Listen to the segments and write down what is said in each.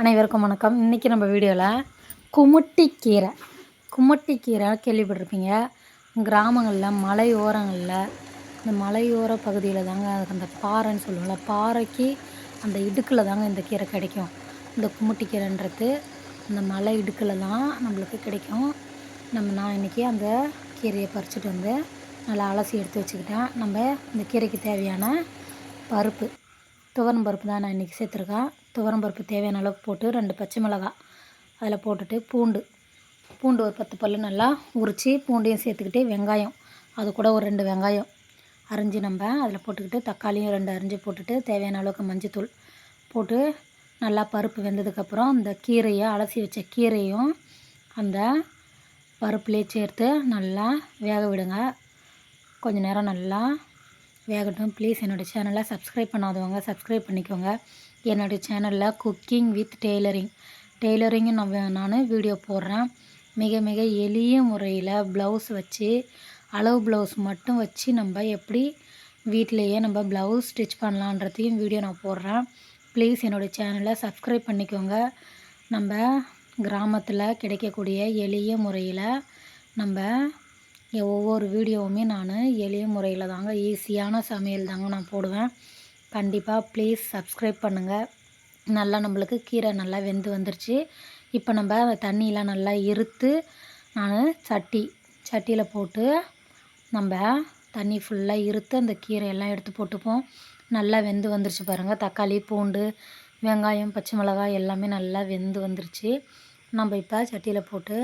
அனைவருக்கும் வணக்கம். இன்றைக்கி நம்ம வீடியோவில் குமுட்டி கீரை குமட்டி குமுட்டிக்கீரை கேள்விப்பட்டிருப்பீங்க. கிராமங்களில் மலையோரங்களில் இந்த மலையோர பகுதியில் தாங்க அதுக்கு அந்த பாறைன்னு சொல்லுவோம்ல பாறைக்கு அந்த இடுக்கில் தாங்க இந்த கீரை கிடைக்கும். இந்த குமுட்டிக்கீரைன்றது இந்த மலை இடுக்கில் தான் நம்மளுக்கு கிடைக்கும். நம்ம நான் இன்றைக்கி அந்த கீரையை பறிச்சுட்டு வந்து நல்லா அலசி எடுத்து வச்சுக்கிட்டேன். நம்ம இந்த கீரைக்கு தேவையான பருப்பு. துவரம் பருப்பு தான் நான் இன்றைக்கி சேர்த்துருக்கேன். துவரம் பருப்பு தேவையான அளவுக்கு போட்டு ரெண்டு பச்சை மிளகாய் அதில் போட்டுட்டு பூண்டு பூண்டு ஒரு பத்து பல் நல்லா உரித்து பூண்டையும் சேர்த்துக்கிட்டு வெங்காயம் அது கூட ஒரு ரெண்டு வெங்காயம் அரிஞ்சு நம்ம அதில் போட்டுக்கிட்டு தக்காளியும் ரெண்டு அரிஞ்சு போட்டுட்டு தேவையான அளவுக்கு மஞ்சத்தூள் போட்டு நல்லா பருப்பு வெந்ததுக்கப்புறம் அந்த கீரையை அலசி வச்ச கீரையும் அந்த பருப்புலேயே சேர்த்து நல்லா வேக விடுங்க. கொஞ்சம் நேரம் நல்லா வேகட்டும் ப்ளீஸ் என்னோடய சேனலை சப்ஸ்கிரைப் பண்ணாதவங்க சப்ஸ்கிரைப் பண்ணிக்கோங்க. என்னுடைய சேனலில் குக்கிங் வித் டெய்லரிங் டெய்லரிங்கு நான் நான் வீடியோ போடுறேன். மிக மிக எளிய முறையில் ப்ளவுஸ் வச்சு அளவு ப்ளவுஸ் மட்டும் வச்சு நம்ம எப்படி வீட்டிலையே நம்ம ப்ளவுஸ் ஸ்டிச் பண்ணலான்றதையும் வீடியோ நான் போடுறேன். ப்ளீஸ் என்னோடய சேனலை சப்ஸ்கிரைப் பண்ணிக்கோங்க. நம்ம கிராமத்தில் கிடைக்கக்கூடிய எளிய முறையில் நம்ம ஒவ்வொரு வீடியோவுமே நான் எளிய முறையில் தாங்க ஈஸியான சமையல் தாங்க நான் போடுவேன். கண்டிப்பாக ப்ளீஸ் சப்ஸ்கிரைப் பண்ணுங்கள் நல்லா நம்மளுக்கு கீரை நல்லா வெந்து வந்துருச்சு. இப்போ நம்ம தண்ணியெலாம் நல்லா இருத்து நான் சட்டி சட்டியில் போட்டு நம்ம தண்ணி ஃபுல்லாக இருத்து அந்த கீரையெல்லாம் எடுத்து போட்டுப்போம். நல்லா வெந்து வந்துருச்சு பாருங்கள் தக்காளி பூண்டு வெங்காயம் பச்சை மிளகாய் எல்லாமே நல்லா வெந்து வந்துருச்சு. நம்ம இப்போ சட்டியில் போட்டு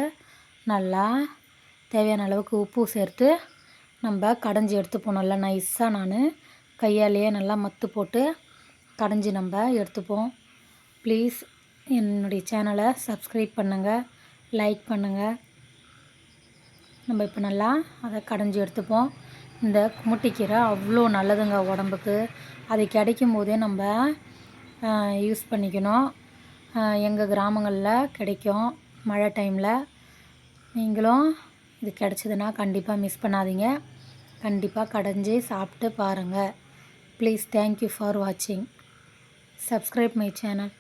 நல்லா தேவையான அளவுக்கு உப்பு சேர்த்து நம்ம கடைஞ்சி எடுத்துப்போம் நல்லா நைஸாக நான் கையாலேயே நல்லா மத்து போட்டு கடைஞ்சி நம்ம எடுத்துப்போம். ப்ளீஸ் என்னுடைய சேனலை சப்ஸ்கிரைப் பண்ணுங்கள் லைக் பண்ணுங்கள் நம்ம இப்போ நல்லா அதை கடைஞ்சி எடுத்துப்போம். இந்த குமுட்டிக்கீரை அவ்வளோ நல்லதுங்க உடம்புக்கு. அது கிடைக்கும் போதே நம்ம யூஸ் பண்ணிக்கணும். எங்கள் கிராமங்களில் கிடைக்கும். மழை டைமில் நீங்களும் இது கிடச்சிதுன்னா கண்டிப்பாக மிஸ் பண்ணாதீங்க. கண்டிப்பாக கடைஞ்சி சாப்பிட்டு பாருங்கள் ப்ளீஸ் தேங்க்யூ ஃபார் வாட்சிங் சப்ஸ்கிரைப் மை சேனல்